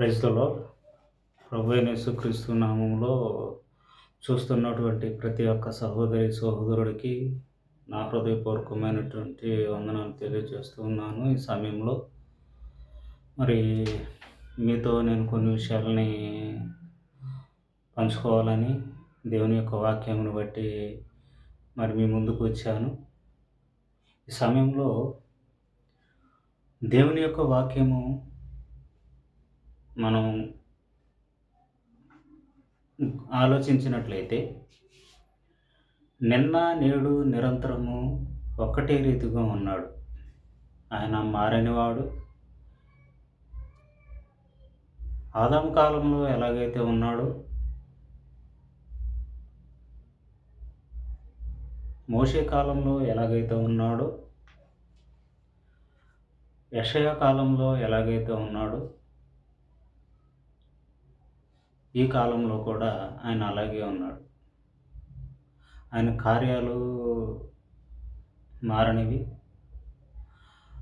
ప్రజలలో ప్రభు అయిన యేసుక్రీస్తు నామంలో చూస్తున్నటువంటి ప్రతి ఒక్క సహోదరి సహోదరుడికి నా హృదయపూర్వకమైనటువంటి వందనాలు తెలియజేస్తూ ఉన్నాను ఈ సమయంలో. మరి మీతో నేను కొన్ని విషయాలని పంచుకోవాలని దేవుని యొక్క వాక్యమును బట్టి మరి మీ ముందుకు వచ్చాను. ఈ సమయంలో దేవుని యొక్క వాక్యము మనం ఆలోచించినట్లయితే నిన్న నేడు నిరంతరము ఒక్కటే రీతిగా ఉన్నాడు. ఆయన మారనివాడు. ఆదాం కాలంలో ఎలాగైతే ఉన్నాడో మోషే కాలంలో ఎలాగైతే ఉన్నాడో యషయ కాలంలో ఎలాగైతే ఉన్నాడో ఈ కాలంలో కూడా ఆయన అలాగే ఉన్నాడు. ఆయన కార్యాలు మారనివి.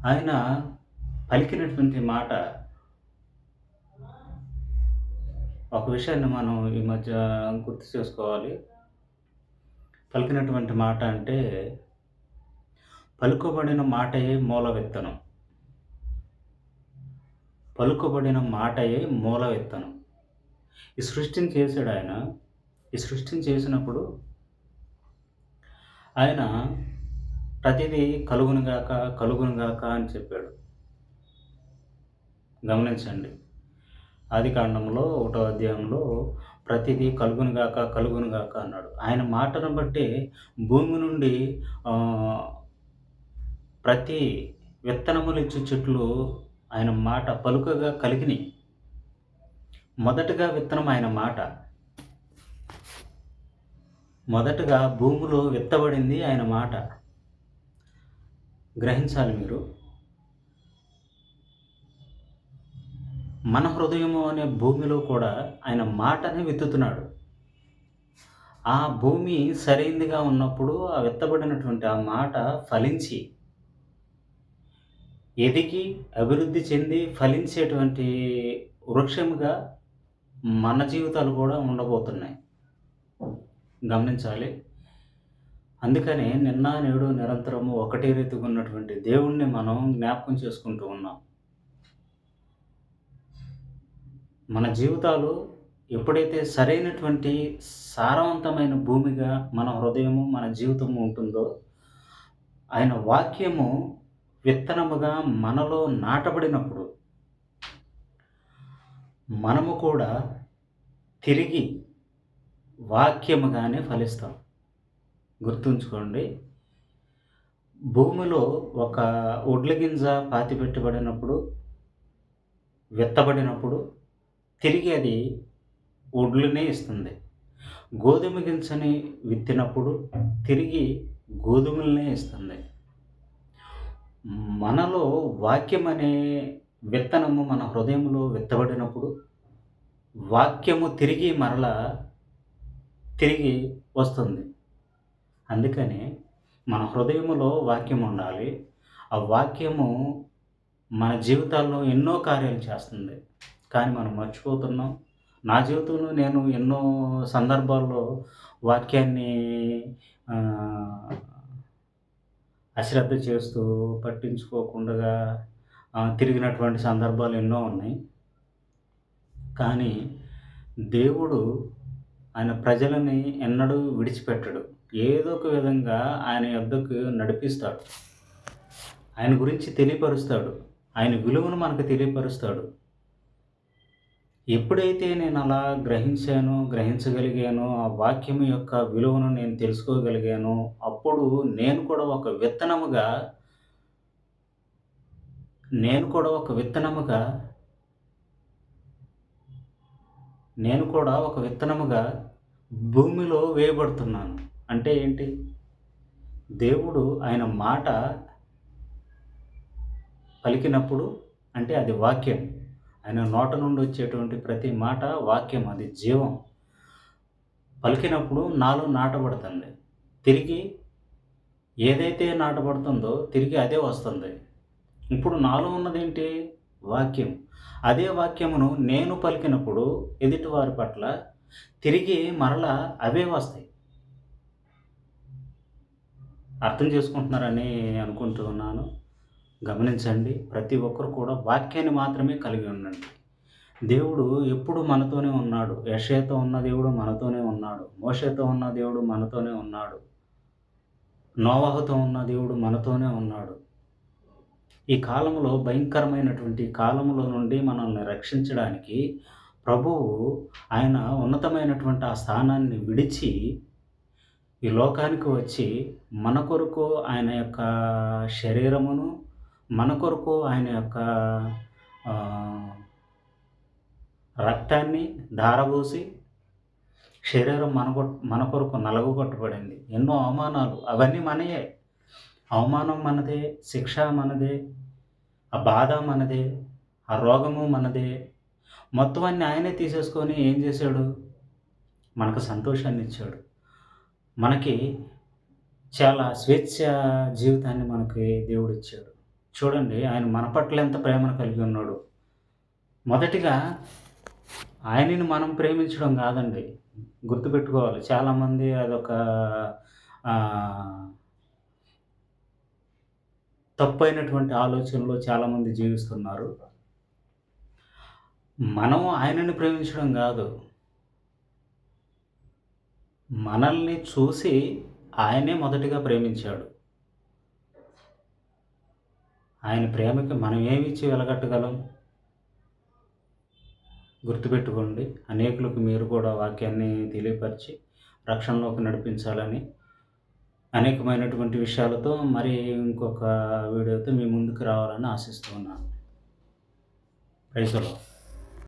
ఆయన పలికినటువంటి మాట ఒక విషయాన్ని మనం ఈ మధ్య గుర్తు చేసుకోవాలి. పలికినటువంటి మాట అంటే పలుకబడిన మాటయే మూల విత్తనం పలుకబడిన మాటయే మూల విత్తనం ఈ సృష్టిని చేశాడు ఆయన. ఈ సృష్టిని చేసినప్పుడు ఆయన ప్రతిదీ కలుగునుగాక కలుగునుగాక అని చెప్పాడు. గమనించండి. ఆది కాండంలో ఒకటో అధ్యాయంలో ప్రతిదీ కలుగునుగాక కలుగునుగాక అన్నాడు. ఆయన మాటను బట్టి భూమి నుండి ప్రతి విత్తనములు ఇచ్చే చెట్లు ఆయన మాట పలుకగా కలిగినాయి. మొదటగా విత్తనం ఆయన మాట. మొదటగా భూమిలో విత్తబడింది ఆయన మాట. గ్రహించాలి మీరు. మన హృదయము అనే భూమిలో కూడా ఆయన మాటనే విత్తుతున్నాడు. ఆ భూమి సరైందిగా ఉన్నప్పుడు ఆ విత్తబడినటువంటి ఆ మాట ఫలించి ఎదిగి అభివృద్ధి చెంది ఫలించేటువంటి వృక్షముగా మన జీవితాలు కూడా ఉండబోతున్నాయి. గమనించాలి. అందుకని నిన్న నేడు నిరంతరము ఒకటే రీతిగా ఉన్నటువంటి దేవుణ్ణి మనం జ్ఞాపకం చేసుకుంటూ ఉన్నాం. మన జీవితాలు ఎప్పుడైతే సరైనటువంటి సారవంతమైన భూమిగా మన హృదయము మన జీవితము ఉంటుందో ఆయన వాక్యము విత్తనముగా మనలో నాటబడినప్పుడు మనము కూడా తిరిగి వాక్యముగానే ఫలిస్తాం. గుర్తుంచుకోండి భూమిలో ఒక ఒడ్ల గింజ పాతి పెట్టబడినప్పుడు విత్తబడినప్పుడు తిరిగి అది ఒడ్లునే ఇస్తుంది. గోధుమ గింజని విత్తినప్పుడు తిరిగి గోధుమలనే ఇస్తుంది. మనలో వాక్యం అనే విత్తనము మన హృదయంలో విత్తబడినప్పుడు వాక్యము తిరిగి మరలా తిరిగి వస్తుంది. అందుకని మన హృదయములో వాక్యం ఉండాలి. ఆ వాక్యము మన జీవితాల్లో ఎన్నో కార్యాలు చేస్తుంది. కానీ మనం మర్చిపోతున్నాం. నా జీవితంలో నేను ఎన్నో సందర్భాల్లో వాక్యాన్ని అశ్రద్ధ చేస్తూ పట్టించుకోకుండా తిరిగినటువంటి సందర్భాలు ఎన్నో ఉన్నాయి. కానీ దేవుడు ఆయన ప్రజలని ఎన్నడూ విడిచిపెట్టడు. ఏదో ఒక విధంగా ఆయన యొద్దకు నడిపిస్తాడు. ఆయన గురించి తెలియపరుస్తాడు. ఆయన విలువను మనకు తెలియపరుస్తాడు. ఎప్పుడైతే నేను అలా గ్రహించానో గ్రహించగలిగానో ఆ వాక్యం యొక్క విలువను నేను తెలుసుకోగలిగానో అప్పుడు నేను కూడా ఒక విత్తనముగా నేను కూడా ఒక విత్తనముగా నేను కూడా ఒక విత్తనముగా భూమిలో వేయబడుతున్నాను. అంటే ఏంటి? దేవుడు ఆయన మాట పలికినప్పుడు అంటే అది వాక్యం. ఆయన నోట నుండి వచ్చేటువంటి ప్రతి మాట వాక్యం అది జీవం. పలికినప్పుడు నాలో నాటబడుతుంది. తిరిగి ఏదైతే నాటబడుతుందో తిరిగి అదే వస్తుంది. ఇప్పుడు నాలో ఉన్నదేంటి? వాక్యం. అదే వాక్యమును నేను పలికినప్పుడు ఎదుటివారి పట్ల తిరిగి మరలా అవే వస్తాయి. అర్థం చేసుకుంటున్నారని అనుకుంటున్నాను గమనించండి ప్రతి ఒక్కరు కూడా వాక్యాన్ని మాత్రమే కలిగి ఉండండి. దేవుడు ఎప్పుడు మనతోనే ఉన్నాడు. యషయతో ఉన్న దేవుడు మనతోనే ఉన్నాడు. మోషతో ఉన్న దేవుడు మనతోనే ఉన్నాడు. నోవాహుతో ఉన్న దేవుడు మనతోనే ఉన్నాడు. ఈ కాలంలో భయంకరమైనటువంటి కాలంలో నుండి మనల్ని రక్షించడానికి ప్రభువు ఆయన ఉన్నతమైనటువంటి ఆ స్థానాన్ని విడిచి ఈ లోకానికి వచ్చి మన కొరకు ఆయన యొక్క శరీరమును మన కొరకు ఆయన యొక్క రక్తాన్ని ధారబోసి శరీరం మన మన కొరకు నలగొట్టబడింది ఎన్నో అవమానాలు అవన్నీ మనయే. అవమానం మనదే శిక్ష మనదే ఆ బాధ మనదే ఆ రోగము మనదే. మొత్తం అన్ని ఆయనే తీసేసుకొని ఏం చేశాడు? మనకు సంతోషాన్ని ఇచ్చాడు. మనకి చాలా స్వేచ్ఛ జీవితాన్ని మనకి దేవుడు ఇచ్చాడు. చూడండి ఆయన మన పట్ల ఎంత ప్రేమను కలిగి ఉన్నాడు. మొదటిగా ఆయనని మనం ప్రేమించడం కాదండి. గుర్తుపెట్టుకోవాలి. చాలామంది అదొక తప్పైనటువంటి ఆలోచనలో చాలామంది జీవిస్తున్నారు. మనం ఆయనని ప్రేమించడం కాదు. మనల్ని చూసి ఆయనే మొదటిగా ప్రేమించాడు. ఆయన ప్రేమకి మనం ఏమిచ్చి వెలగట్టగలం? గుర్తుపెట్టుకోండి అనేకులకు మీరు కూడా వాక్యాన్ని తెలియపరిచి రక్షణలోకి నడిపించాలని అనేకమైనటువంటి విషయాలతో మరి ఇంకొక వీడియోతో మీ ముందుకు రావాలని ఆశిస్తున్నాను ప్రైజ్లో